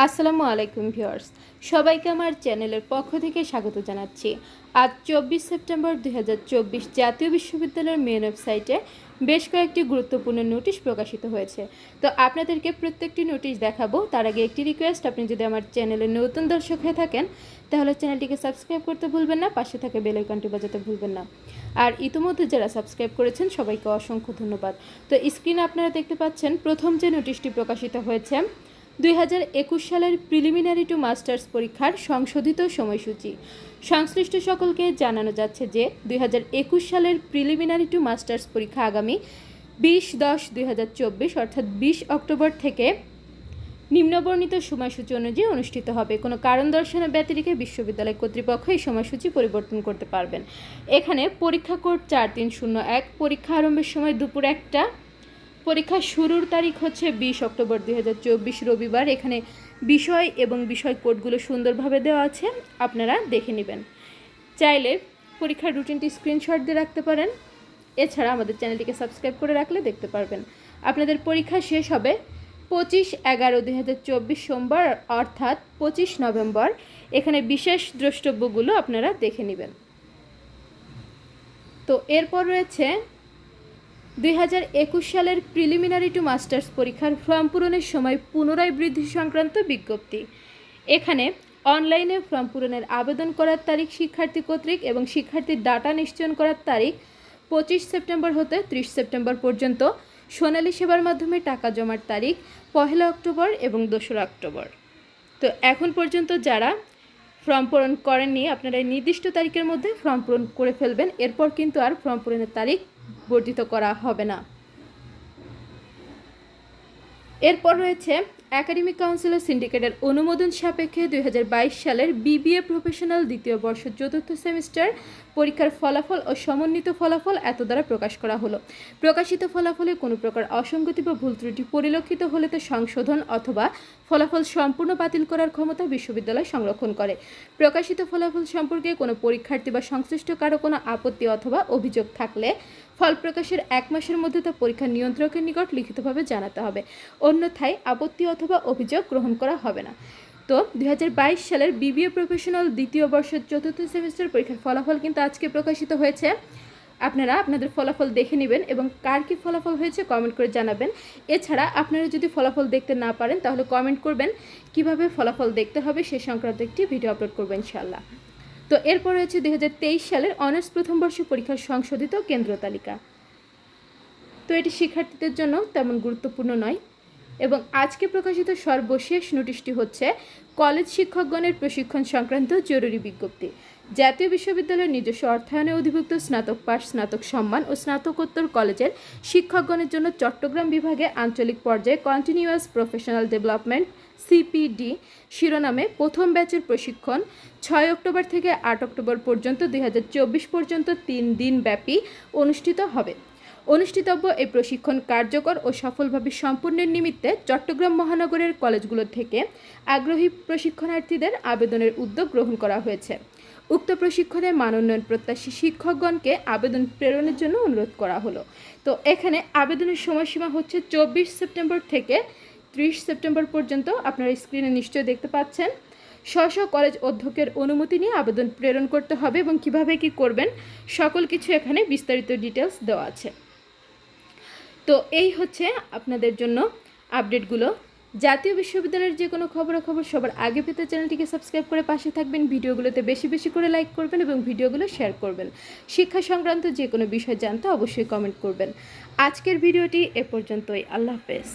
আসসালামু আলাইকুম ভিউয়ার্স। সবাইকে আমার চ্যানেলের পক্ষ থেকে স্বাগত জানাচ্ছি। আজ চব্বিশ সেপ্টেম্বর দুই হাজার চব্বিশ জাতীয় বিশ্ববিদ্যালয়ের মেন ওয়েবসাইটে বেশ কয়েকটি গুরুত্বপূর্ণ নোটিশ প্রকাশিত হয়েছে। তো আপনাদেরকে প্রত্যেকটি নোটিশ দেখাবো। তার আগে একটি রিকোয়েস্ট আপনি যদি আমার চ্যানেলের নতুন দর্শক হয়ে থাকেন, তাহলে চ্যানেলটিকে সাবস্ক্রাইব করতে ভুলবেন না, পাশে থাকে বেল আইকনটি বাজাতে ভুলবেন না। আর ইতিমধ্যে যারা সাবস্ক্রাইব করেছেন, সবাইকে অসংখ্য ধন্যবাদ। তো স্ক্রিনে আপনারা দেখতে পাচ্ছেন, প্রথম যে নোটিশটি প্রকাশিত হয়েছে দুই হাজার একুশ সালের প্রিলিমিনারি টু মাস্টার্স পরীক্ষার সংশোধিত সময়সূচি। সংশ্লিষ্ট সকলকে জানানো যাচ্ছে যে, দুই হাজার একুশ সালের প্রিলিমিনারি টু মাস্টার্স পরীক্ষা আগামী বিশ দশ দুই অর্থাৎ বিশ অক্টোবর থেকে নিম্নবর্ণিত সময়সূচি অনুযায়ী অনুষ্ঠিত হবে। কোনো কারণ দর্শানো ব্যতিরিকে বিশ্ববিদ্যালয় কর্তৃপক্ষ এই সময়সূচি পরিবর্তন করতে পারবেন। এখানে পরীক্ষা কোড চার তিন শূন্য এক, পরীক্ষা আরম্ভের সময় দুপুর একটা পরীক্ষা শুরুর তারিখ হচ্ছে বিশ অক্টোবর দুই হাজার চব্বিশ রবিবার। এখানে বিষয় এবং বিষয় কোডগুলো সুন্দরভাবে দেওয়া আছে, আপনারা দেখে নেবেন। চাইলে পরীক্ষার রুটিনটি স্ক্রিনশট দিয়ে রাখতে পারেন। এছাড়া আমাদের চ্যানেলটিকে সাবস্ক্রাইব করে রাখলে দেখতে পারবেন। আপনাদের পরীক্ষা শেষ হবে পঁচিশ এগারো দুই হাজার চব্বিশ সোমবার, অর্থাৎ পঁচিশ নভেম্বর। এখানে বিশেষ দ্রষ্টব্যগুলো আপনারা দেখে নেবেন। তো এরপর রয়েছে দুই হাজার একুশ সালের প্রিলিমিনারি টু মাস্টার্স পরীক্ষার ফর্ম পূরণের সময় পুনরায় বৃদ্ধি সংক্রান্ত বিজ্ঞপ্তি। এখানে অনলাইনে ফর্ম পূরণের আবেদন করার তারিখ, শিক্ষার্থী কর্তৃক এবং শিক্ষার্থীর ডাটা নিশ্চয়ন করার তারিখ পঁচিশ সেপ্টেম্বর হতে ত্রিশ সেপ্টেম্বর পর্যন্ত, সোনালী সেবার মাধ্যমে টাকা জমার তারিখ পহেলা অক্টোবর এবং দোসরা অক্টোবর। তো এখন পর্যন্ত যারা ফর্ম পূরণ করেননি, আপনারা নির্দিষ্ট তারিখের মধ্যে ফর্ম পূরণ করে ফেলবেন, এরপর কিন্তু আর ফর্ম পূরণের তারিখ বর্ধিত করা হবে না। এরপর রয়েছে একাডেমিক কাউন্সিল ও সিন্ডিকেটের অনুমোদন সাপেক্ষে দুই সালের বিবিএ প্রফেশনাল দ্বিতীয় বর্ষ চতুর্থ সেমিস্টার পরীক্ষার ফলাফল ও সমন্বিত ফলাফল এত দ্বারা প্রকাশ করা হলো। প্রকাশিত ফলাফলে কোনো প্রকার অসঙ্গতি বা ভুল ত্রুটি পরিলক্ষিত হলে তো সংশোধন অথবা ফলাফল সম্পূর্ণ বাতিল করার ক্ষমতা বিশ্ববিদ্যালয় সংরক্ষণ করে। প্রকাশিত ফলাফল সম্পর্কে কোনো পরীক্ষার্থী বা সংশ্লিষ্ট কারও কোনো আপত্তি অথবা অভিযোগ থাকলে ফল প্রকাশের এক মাসের মধ্যে তা পরীক্ষা নিয়ন্ত্রকের নিকট লিখিতভাবে জানাতে হবে। অন্যথায় আপত্তি অথবা অভিযোগ গ্রহণ করা হবে না। তো, দুই হাজার বাইশ সালের বিবিএ প্রফেশনাল দ্বিতীয় বর্ষের চতুর্থ সেমিস্টার পরীক্ষার ফলাফল কিন্তু আজকে প্রকাশিত হয়েছে। আপনারা আপনাদের ফলাফল দেখে নেবেন এবং কার কী ফলাফল হয়েছে কমেন্ট করে জানাবেন। এছাড়া আপনারা যদি ফলাফল দেখতে না পারেন, তাহলে কমেন্ট করবেন। কীভাবে ফলাফল দেখতে হবে সে সংক্রান্ত একটি ভিডিও আপলোড করবেন ইনশাল্লাহ তো এরপর রয়েছে দুই সালের অনার্স প্রথম বর্ষ পরীক্ষার সংশোধিত কেন্দ্র তালিকা। তো এটি শিক্ষার্থীদের জন্য তেমন গুরুত্বপূর্ণ নয় এবং আজকে প্রকাশিত সর্বশেষ নোটিশটি হচ্ছে, কলেজ শিক্ষকগণের প্রশিক্ষণ সংক্রান্ত জরুরি বিজ্ঞপ্তি। জাতীয় বিশ্ববিদ্যালয়ের নিজস্ব অর্থায়নে অধিভুক্ত স্নাতক পাশ, স্নাতক সম্মান ও স্নাতকোত্তর কলেজের শিক্ষকগণের জন্য চট্টগ্রাম বিভাগে আঞ্চলিক পর্যায়ে কন্টিনিউয়াস প্রফেশনাল ডেভেলপমেন্ট সিপিডি শিরোনামে প্রথম ব্যাচের প্রশিক্ষণ ছয় অক্টোবর থেকে আট অক্টোবর পর্যন্ত দুই হাজার চব্বিশ পর্যন্ত তিন দিন ব্যাপী অনুষ্ঠিত হবে। অনুষ্ঠিতব্য এই প্রশিক্ষণ কার্যকর ও সফলভাবে সম্পূর্ণের নিমিত্তে চট্টগ্রাম মহানগরের কলেজগুলো থেকে আগ্রহী প্রশিক্ষণার্থীদের আবেদনের উদ্যোগ গ্রহণ করা হয়েছে। উক্ত প্রশিক্ষণে মানোন্নয়ন প্রত্যাশী শিক্ষকগণকে আবেদন প্রেরণের জন্য অনুরোধ করা হলো। তো এখানে আবেদনের সময়সীমা হচ্ছে চব্বিশ সেপ্টেম্বর থেকে ত্রিশ সেপ্টেম্বর পর্যন্ত আপনারা স্ক্রিনে নিশ্চয়ই দেখতে পাচ্ছেন। স্ব কলেজ অধ্যক্ষের অনুমতি নিয়ে আবেদন প্রেরণ করতে হবে এবং কীভাবে কি করবেন সকল কিছু এখানে বিস্তারিত ডিটেলস দেওয়া আছে। তো এই হচ্ছে আপনাদের জন্য আপডেটগুলো। জাতীয় বিশ্ববিদ্যালয়ের যে কোনো খবরাখবর সবার আগে পেতে চ্যানেলটিকে সাবস্ক্রাইব করে পাশে থাকবেন। ভিডিওগুলোতে বেশি বেশি করে লাইক করবেন এবং ভিডিওগুলো শেয়ার করবেন। শিক্ষা সংক্রান্ত যে কোনো বিষয় জানতে অবশ্যই কমেন্ট করবেন। আজকের ভিডিওটি এ পর্যন্তই। আল্লাহ হাফেজ।